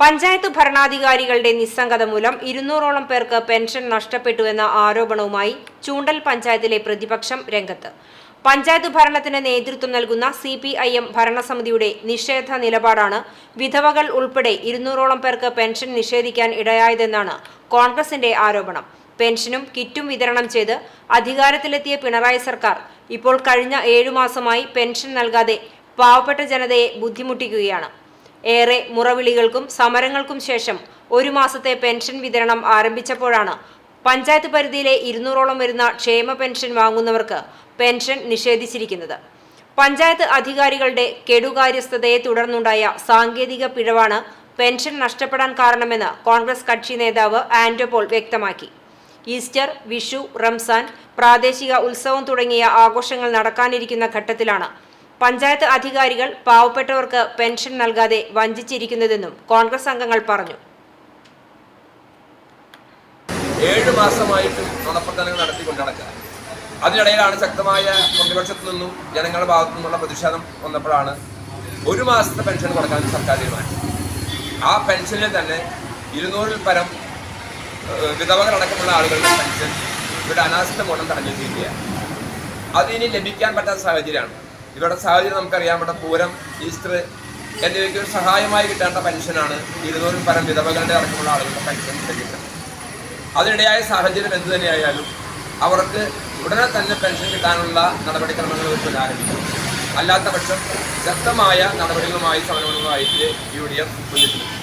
പഞ്ചായത്ത് ഭരണാധികാരികളുടെ നിസ്സംഗത മൂലം ഇരുന്നൂറോളം പേർക്ക് പെൻഷൻ നഷ്ടപ്പെട്ടുവെന്ന ആരോപണവുമായി ചൂണ്ടൽ പഞ്ചായത്തിലെ പ്രതിപക്ഷം രംഗത്ത്. പഞ്ചായത്ത് ഭരണത്തിന് നേതൃത്വം നൽകുന്ന സി പി ഐ എം ഭരണസമിതിയുടെ നിഷേധ നിലപാടാണ് വിധവകൾ ഉൾപ്പെടെ ഇരുന്നൂറോളം പേർക്ക് പെൻഷൻ നിഷേധിക്കാൻ ഇടയായതെന്നാണ് കോൺഗ്രസിന്റെ ആരോപണം. പെൻഷനും കിറ്റും വിതരണം ചെയ്ത് അധികാരത്തിലെത്തിയ പിണറായി സർക്കാർ ഇപ്പോൾ കഴിഞ്ഞ ഏഴു മാസമായി പെൻഷൻ നൽകാതെ പാവപ്പെട്ട ജനതയെ ബുദ്ധിമുട്ടിക്കുകയാണ്. ഏറെ മുറവിളികൾക്കും സമരങ്ങൾക്കും ശേഷം ഒരു മാസത്തെ പെൻഷൻ വിതരണം ആരംഭിച്ചപ്പോഴാണ് പഞ്ചായത്ത് പരിധിയിലെ ഇരുന്നൂറോളം വരുന്ന ക്ഷേമ പെൻഷൻ വാങ്ങുന്നവർക്ക് പെൻഷൻ നിഷേധിച്ചിരിക്കുന്നത്. പഞ്ചായത്ത് അധികാരികളുടെ കെടുകാര്യസ്ഥതയെ തുടർന്നുണ്ടായ സാങ്കേതിക പിഴവാണ് പെൻഷൻ നഷ്ടപ്പെടാൻ കാരണമെന്ന് കോൺഗ്രസ് കക്ഷി നേതാവ് ആൻഡോപോൾ വ്യക്തമാക്കി. ഈസ്റ്റർ വിഷു റംസാൻ പ്രാദേശിക ഉത്സവം തുടങ്ങിയ ആഘോഷങ്ങൾ നടക്കാനിരിക്കുന്ന ഘട്ടത്തിലാണ് പഞ്ചായത്ത് അധികാരികൾ പാവപ്പെട്ടവർക്ക് പെൻഷൻ നൽകാതെ വഞ്ചിച്ചിരിക്കുന്നതെന്നും കോൺഗ്രസ് അംഗങ്ങൾ പറഞ്ഞു. ഏഴ് മാസമായിട്ടും നടത്തിക്കൊണ്ട് നടക്കുക അതിനിടയിലാണ് ശക്തമായ പ്രതിപക്ഷത്തു നിന്നും ജനങ്ങളുടെ ഭാഗത്തു നിന്നുള്ള പ്രതിഷേധം വന്നപ്പോഴാണ് ഒരു മാസത്തെ പെൻഷൻ കൊടുക്കാൻ സർക്കാർ തീരുമാനിച്ചത്. ആ പെൻഷനിൽ തന്നെ ഇരുന്നൂറിൽ പരം വിധവകളടക്കമുള്ള ആളുകളുടെ പെൻഷൻ ഇവിടെ അനാസ്ഥ മൂലം തടഞ്ഞു ചെയ്യുകയാണ് അതിനി ലഭിക്കാൻ പറ്റാത്ത സാഹചര്യമാണ്. ഇവരുടെ സാഹചര്യം നമുക്കറിയാം. ഇവിടെ പൂരം ഈസ്റ്റർ എന്നിവയ്ക്ക് ഒരു സഹായമായി കിട്ടേണ്ട പെൻഷനാണ് ഇരുന്നൂറിൽ പരം വിധവകളുടെ അടക്കമുള്ള ആളുകളുടെ പെൻഷൻ ലഭിക്കുന്നത്. അതിനിടയായ സാഹചര്യം എന്തു തന്നെയായാലും അവർക്ക് ഉടനെ തന്നെ പെൻഷൻ കിട്ടാനുള്ള നടപടിക്രമങ്ങൾ ഇപ്പോൾ ആരംഭിക്കും അല്ലാത്ത പക്ഷം ശക്തമായ നടപടികളുമായി സമരങ്ങളുമായിട്ട് യു ഡി എഫ് മുന്നിട്ടുണ്ട്